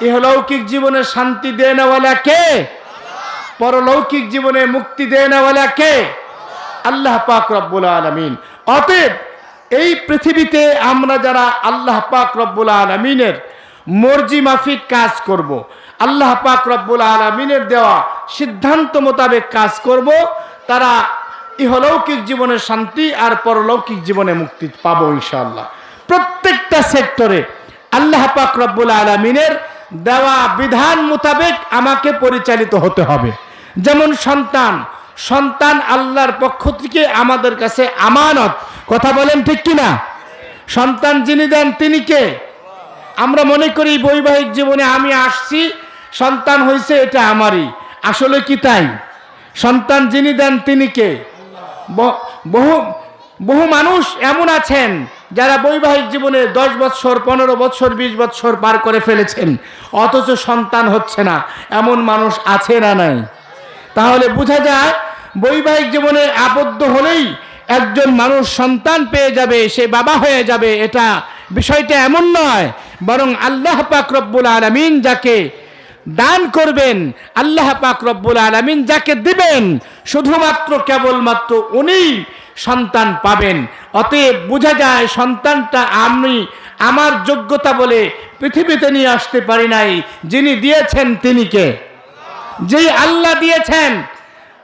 ইহলৌকিক জীবনে শান্তি দেয় নেওয়ালা কে? পরলৌকিক জীবনে মুক্তি দেয় নেওয়ালা কে? আল্লাহ পাক রব্বুল আলমিন। অতএব এই পৃথিবীতে আমরা যারা আল্লাহ পাক রব্বুল আলমিনের মর্জি মাফিক কাজ করব। আল্লাহ পাক রব্বুল আলমিনের দেওয়া সিদ্ধান্ত মোতাবেক কাজ করব, তারা ইহলৌকিক জীবনে শান্তি আর পরলৌকিক জীবনে মুক্তি পাবো ইনশাআল্লাহ। প্রত্যেকটা সেক্টরে আল্লাহ পাক রব্বুল আলমিনের দেওয়া বিধান মোতাবেক আমাকে পরিচালিত হতে হবে। যেমন সন্তান সন্তান আল্লাহর পক্ষ থেকে আমাদের কাছে আমানত। কথা বলেন ঠিক কিনা? সন্তান যিনি দেন তিনি কে? আমরা মনে করি বৈবাহিক জীবনে আমি আসছি, সন্তান হয়েছে এটা আমারই। আসলে কি তাই? সন্তান যিনি দেন তিনি কে? বহু বহু মানুষ এমন আছেন যারা বৈবাহিক জীবনে দশ বৎসর, পনেরো বৎসর, বিশ বৎসর পার করে ফেলেছেন, অথচ সন্তান হচ্ছে না, এমন মানুষ আছে না নাই? তাহলে বোঝা যায়, বৈবাহিক জীবনে আবদ্ধ হলেই একজন মানুষ সন্তান পেয়ে যাবে, সে বাবা হয়ে যাবে, এটা বিষয়টা এমন নয়। বরং আল্লাহ পাক রব্বুল আলমিন যাকে দান করবেন, আল্লাহ পাক রব্বুল আলমিন যাকে দিবেন, শুধুমাত্র কেবলমাত্র উনি সন্তান পাবেন। অতএব বোঝা যায় সন্তানটা আমি আমার যোগ্যতা বলে পৃথিবীতে নিয়ে আসতে পারি নাই। যিনি দিয়েছেন তিনি কে? যেই আল্লাহ দিয়েছেন,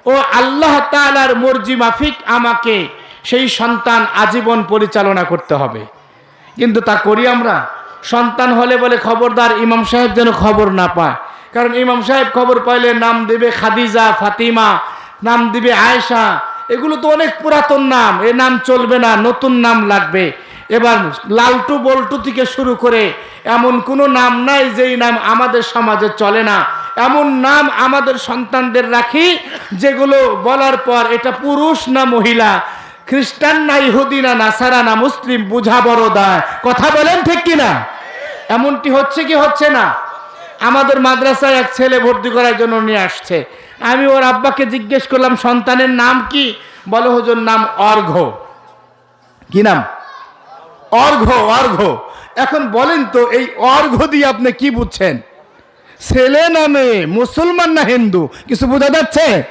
ও আল্লাহ তালার মর্জি মাফিক আমাকে, সেই সন্তান আজীবন পরিচালনা করতে হবে। কিন্তু তা করি আমরা? সন্তান হলে বলে খবরদার ইমাম সাহেব যেন খবর না পায়। কারণ ইমাম সাহেব খবর পাইলে নাম দেবে খাদিজা, ফাতিমা, নাম দিবে আয়েশা এগুলো তো অনেক পুরাতন নাম, এ নাম চলবে না, নতুন নাম লাগবে। এবার লালটু বল্টু থেকে শুরু করে এমন কোনো নাম নাই যেই নাম আমাদের সমাজে চলে না। এমন নাম আমাদের সন্তানদের রাখি যেগুলো বলার পর এটা পুরুষ না মহিলা, খ্রিস্টান না ইহুদি না নাসারা না মুসলিম, বুঝা বড় দায়। কথা বলেন ঠিক কিনা? এমনটি হচ্ছে কি হচ্ছে না? আমাদের মাদ্রাসায় এক ছেলে ভর্তি করার জন্য নিয়ে আসছে। আমি ওর আব্বাকে জিজ্ঞেস করলাম, সন্তানের নাম কি? বলো, হুজুর, নাম অর্ঘ। কি নাম? অর্ঘ অর্ঘ। এখন বলেন তো, এই অর্ঘ দিয়ে আপনি কি বুঝছেন? ছেলে না মেয়ে, মুসলমান না হিন্দু, কিছু বোঝা যাচ্ছে?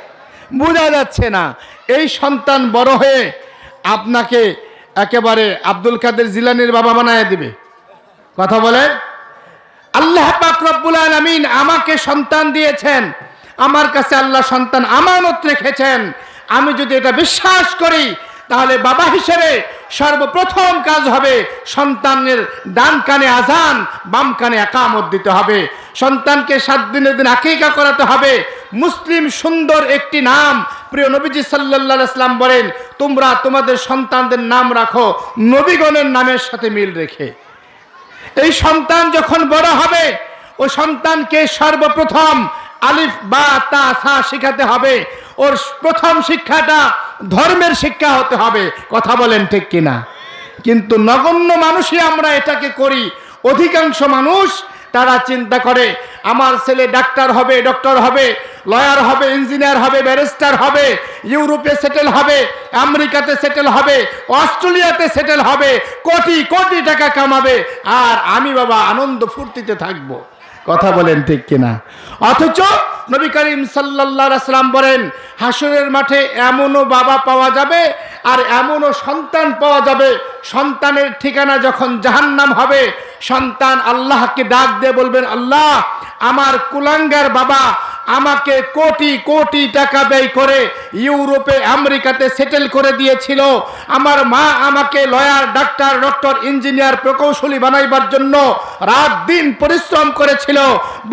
বোঝা যাচ্ছে না। এই সন্তান বড় হয়ে আপনাকে একেবারে আব্দুল কাদের জিলানির বাবা বানায় দিবে। কথা বলে আল্লাহ পাক রব্বুল আলামিন আমাকে সন্তান দিয়েছেন। আমার কাছে আল্লাহ সন্তান আমানত রেখেছেন। আমি যদি এটা বিশ্বাস করি, তাহলে বাবা হিসেবে সর্বপ্রথম কাজ হবে সন্তানের ডান কানে আজান, বাম কানে একামত দিতে হবে। সন্তানকে সাত দিনের দিন আকিকা করাতে হবে। মুসলিম সুন্দর একটি নাম। প্রিয় নবীজি সাল্লাল্লাহু আলাইহি সাল্লাম বলেন, তোমরা তোমাদের সন্তানদের নাম রাখো, নবীগণের নামের সাথে মিল রেখে। এই সন্তান যখন বড় হবে, ও সন্তানকে সর্বপ্রথম আলিফ বা তা সা শিখাতে হবে। ওর প্রথম শিক্ষাটা ধর্মের শিক্ষা হতে হবে। কথা বলেন ঠিক কিনা? কিন্তু নগণ্য মানুষই আমরা এটাকে করি। অধিকাংশ মানুষ তারা চিন্তা করে, আমার ছেলে ডাক্তার হবে, ডক্টর হবে, লয়ার হবে, ইঞ্জিনিয়ার হবে, ব্যারিস্টার হবে, ইউরোপে সেটেল হবে, আমেরিকাতে সেটেল হবে, অস্ট্রেলিয়াতে সেটেল হবে, কোটি কোটি টাকা কামাবে, আর আমি বাবা আনন্দ ফুর্তিতে থাকব। কথা বলেন ঠিক কিনা? অথচ নবী করিম সাল্লা সাল্লাম বলেন হাসরের মাঠে এমনও বাবা পাওয়া যাবে আর এমনও সন্তান পাওয়া যাবে। সন্তানের ঠিকানা যখন জাহান্নাম হবে সন্তান আল্লাহকে ডাক দিয়ে বলবেন আল্লাহ আমার কুলাঙ্গার বাবা আমাকে কোটি কোটি টাকা ব্যয় করে ইউরোপে, আমেরিকাতে সেটেল করে দিয়েছিল। আমার মা আমাকে লয়ার, ডাক্তার, ডক্টর, ইঞ্জিনিয়ার, প্রকৌশলী বানাইবার জন্য রাত দিন পরিশ্রম করেছিল।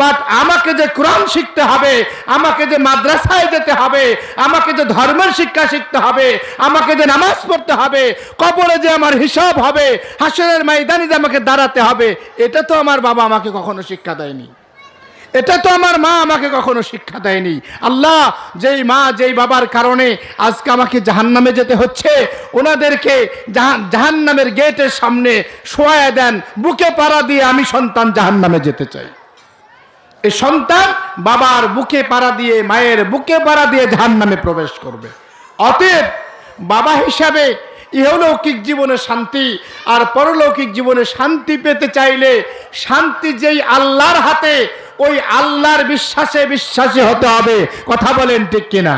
বাট আমাকে যে কোরআন শিখতে হবে, আমাকে যে মাদ্রাসায় যেতে হবে, আমাকে যে ধর্মের শিক্ষা শিখতে হবে, আমাকে যে নামাজ পড়তে হবে, কবরে যে আমার হিসাব হবে হাসনের ময়দানে যে আমাকে দাঁড়াতে হবে, এটা তো আমার বাবা আমাকে কখনো শিক্ষা দেয়নি। এটা তো আমার মা আমাকে কখনো শিক্ষা দেয়নি। আল্লাহ যেই মা, যেই বাবার কারণে আজকে আমাকে জাহান্নামে যেতে হচ্ছে, ওনাদেরকে জাহান্নামের গেটের সামনে শোয়া দেন, বুকে পাড়া দিয়ে আমি সন্তান জাহান্নামে যেতে চাই। এই সন্তান বাবার বুকে পাড়া দিয়ে, মায়ের বুকে পাড়া দিয়ে জাহান্নামে প্রবেশ করবে। অতএব বাবা হিসাবে ইহলৌকিক জীবনে শান্তি আর পরলৌকিক জীবনে শান্তি পেতে চাইলে শান্তি যেই আল্লাহর হাতে ওই আল্লাহর বিশ্বাসে বিশ্বাসী হতে হবে। কথা বলেন ঠিক কিনা?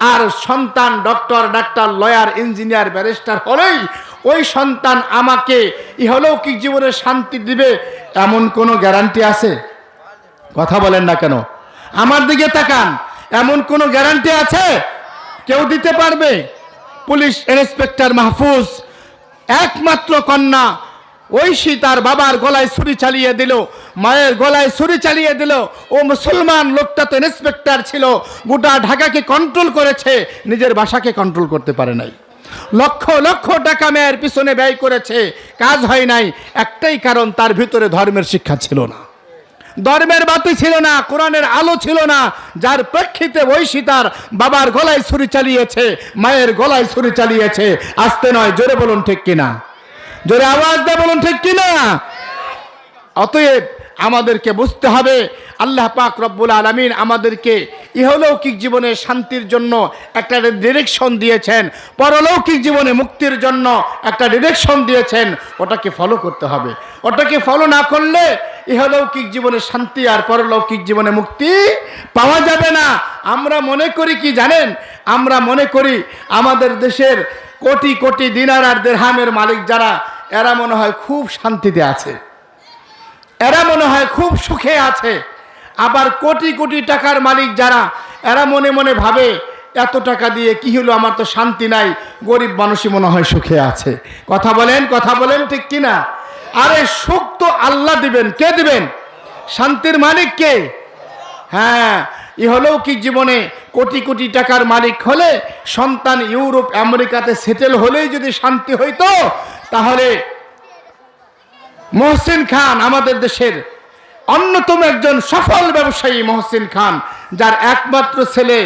আর সন্তান doctor, doctor, lawyer, engineer, barrister হলেই ওই সন্তান আমাকে ইহলৌকিক জীবনে শান্তি দিবে এমন কোনো গ্যারান্টি আছে? কথা বলেন না কেন? আমার দিকে তাকান, এমন কোনো গ্যারান্টি আছে? কেউ দিতে পারবে? পুলিশ ইন্সপেক্টর মাহফুজ, একমাত্র কন্যা ঐশী তার বাবার গলায় ছুরি চালিয়ে দিল। মায়ের গলায় ছুরি চালিয়ে দিল। ও মুসলমান লোকটা তো ইন্সপেক্টর ছিল। গোটা ঢাকাকে কন্ট্রোল করেছে। নিজের বাসাকে কন্ট্রোল করতে পারে নাই। লক্ষ লক্ষ টাকা মেয়ের পিছনে ব্যয় করেছে। কাজ হয় নাই। একটাই কারণ, তার ভিতরে ধর্মের শিক্ষা ছিল না। ধর্মের বাতি ছিল না, কোরআনের আলো ছিল না। যার প্রেক্ষিতে ঐশী তার বাবার গলায় ছুরি চালিয়েছে, মায়ের গলায় ছুরি চালিয়েছে। আসতে নয়, জোরে বলুন ঠিক কিনা? জোরে আওয়াজ দেয় বলুন ঠিক কিনা? অতএব আমাদেরকে বুঝতে হবে। আল্লাহ পাক রব্বুল আলমিন আমাদেরকে ইহলৌকিক জীবনে শান্তির জন্য একটা ডিরেকশন দিয়েছেন। পরলৌকিক জীবনে মুক্তির জন্য একটা ডিরেকশন দিয়েছেন। ওটাকে ফলো করতে হবে। ওটাকে ফলো না করলে ইহলৌকিক জীবনে শান্তি আর পরলৌকিক জীবনে মুক্তি পাওয়া যাবে না। আমরা মনে করি কি জানেন? আমরা মনে করি আমাদের দেশের কোটি কোটি দিনার আর দেড়হামের মালিক যারা, এরা মনে হয় খুব শান্তিতে আছে। এরা মনে হয় খুব সুখে আছে। আবার কোটি কোটি টাকার মালিক যারা, এরা মনে মনে ভাবে, এত টাকা দিয়ে কি হলো? আমার তো শান্তি নাই। গরিব মানুষই মনে হয় সুখে আছে। কথা বলেন কথা বলেন ঠিক কিনা? আরে সুখ তো আল্লাহ দিবেন। কে দিবেন? শান্তির মালিক কে? হ্যাঁ ই হলেও কি জীবনে কোটি কোটি টাকার মালিক হলে সন্তান ইউরোপ, আমেরিকাতে সেটেল হলেই যদি শান্তি হইতো, তাহলে মহসিন খান আমাদের দেশের অন্যতম একজন সফল ব্যবসায়ী মহসিন খান, যার একমাত্র ছেলে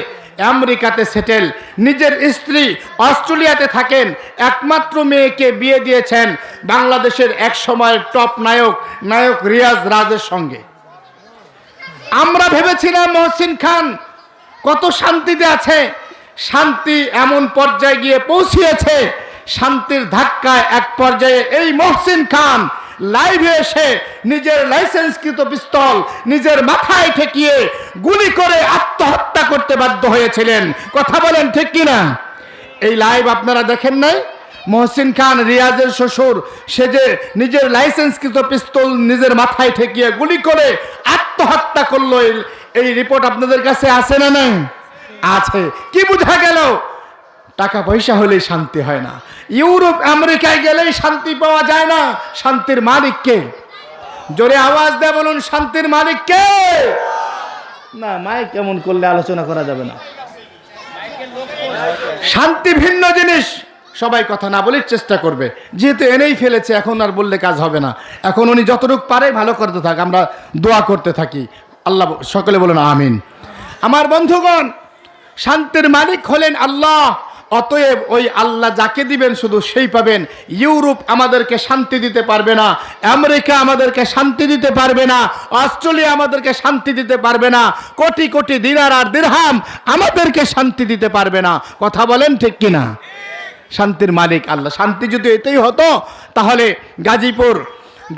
আমেরিকাতে সেটেল। নিজের স্ত্রী অস্ট্রেলিয়াতে থাকেন, একমাত্র মেয়েকে বিয়ে দিয়েছেন বাংলাদেশের এক সময়ের টপ নায়ক নায়ক রিয়াজ রাজের সঙ্গে। আমরা ভেবেছিলাম মহসিন খান কত শান্তিতে আছে, শান্তি এমন পর্যায়ে গিয়ে পৌঁছিয়েছে, শান্তির ধাক্কায় এক পর্যায়ে এই মহসিন খান লাইভে এসে নিজের লাইসেন্সকৃত পিস্তল নিজের মাথায় ঠেকিয়ে গুলি করে আত্মহত্যা করতে বাধ্য হয়েছিলেন। কথা বলেন ঠিক কিনা? এই লাইভ আপনারা দেখেন নাই? মহসিন খান, রিয়াজের শ্বশুর, সে যে নিজের লাইসেন্সকৃত পিস্তল নিজের মাথায় ঠেকিয়ে গুলি করে আত্মহত্যা করল, এই- রিপোর্ট আপনাদের কাছে আছে না নাই? আছে। কি বোঝা গেল? টাকা পয়সা হলেই শান্তি হয় না। ইউরোপ, আমেরিকায় গেলেই শান্তি পাওয়া যায় না। শান্তির মালিক কে? জোরে আওয়াজ দেয় বলুন, শান্তির মালিক কে? না, মাইক কেমন করলে আলোচনা করা যাবে না। শান্তি ভিন্ন জিনিস। সবাই কথা না বলে চেষ্টা করবে। যেহেতু এনেই ফেলেছে, এখন আর বললে কাজ হবে না। এখন উনি যতটুকু পারে ভালো করতে থাক, আমরা দোয়া করতে থাকি। আল্লাহ সকলে বলুন, আমিন। আমার বন্ধুগণ, শান্তির মালিক হলেন আল্লাহ। অতএব ওই আল্লাহ যাকে দিবেন শুধু সেই পাবেন। ইউরোপ আমাদেরকে শান্তি দিতে পারবে না। আমেরিকা আমাদেরকে শান্তি দিতে পারবে না। অস্ট্রেলিয়া আমাদেরকে শান্তি দিতে পারবে না। কোটি কোটি দিনার আর দিরহাম আমাদেরকে শান্তি দিতে পারবে না। কথা বলেন ঠিক কিনা? শান্তির মালিক আল্লাহ। শান্তি যদি এতেই হতো, তাহলে গাজীপুর,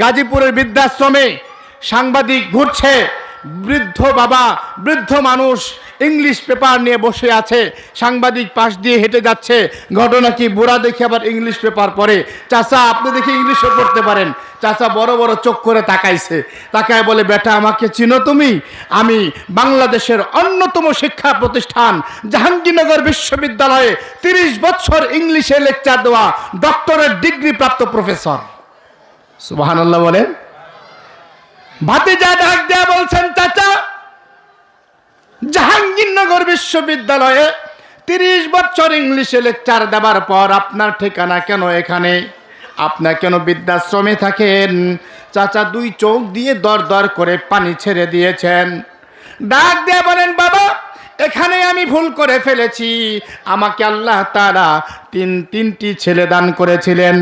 গাজীপুরের বৃদ্ধাশ্রমে সাংবাদিক ঘুরছে। বৃদ্ধ বাবা, বৃদ্ধ মানুষ ইংলিশ পেপার নিয়ে বসে আছে, সাংবাদিক পাশ দিয়ে হেঁটে যাচ্ছে। ঘটনা কি? বুড়া দেখে আবার ইংলিশ পেপার পড়ে। চাচা, আপনি দেখে ইংলিশও পড়তে পারেন। চাচা বড় বড় চোখ করে তাকাইছে। তাকায় বলে, বেটা, আমাকে চিনো তুমি? আমি বাংলাদেশের অন্যতম শিক্ষা প্রতিষ্ঠান, জাহাঙ্গীরনগর বিশ্ববিদ্যালয়ে তিরিশ বছর ইংলিশে লেকচার দেওয়া ডক্টরেট ডিগ্রি প্রাপ্ত প্রফেসর সুবাহান্লাহ বলেন। ভাতিজা ডাক দেয়া বলছেন, চাচা, জাহাঙ্গীরনগর বিশ্ববিদ্যালয়ে তিরিশ বছর ইংলিশে লেকচার দেওয়ার পর আপনার ঠিকানা কেন এখানে? আপনার কেন বৃদ্ধাশ্রমে থাকেন? চাচা দুই চোখ দিয়ে দর দর করে পানি ছেড়ে দিয়েছেন। ডাক দিয়ে বলেন, বাবা, এখানে আমি ভুল করে ফেলেছি। আমাকে আল্লাহ তারা তিন তিনটি ছেলে দান করেছিলেন।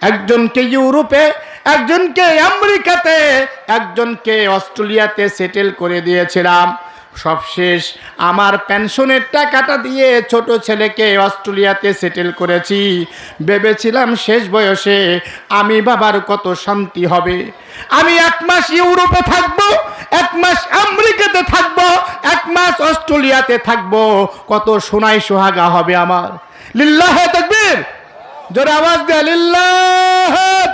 একজনকে ইউরোপে একজনকে আমেরিকাতে, একজনকে অস্ট্রেলিয়াতে সেটেল করে দিয়েছিলাম। সব শেষ আমার পেনশনের টাকাটা দিয়ে ছোট ছেলেকে অস্ট্রেলিয়াতে সেটেল করেছি। ভেবেছিলাম শেষ বয়সে আমি বাবার কত শান্তি হবে। আমি এক মাস ইউরোপে থাকব, এক মাস আমেরিকাতে থাকব, এক মাস অস্ট্রেলিয়াতে থাকব। কত সোনাই সোহাগা হবে আমার। লিল্লাহে তকবীর! জোরে আওয়াজ দেয়, লিল্লাহে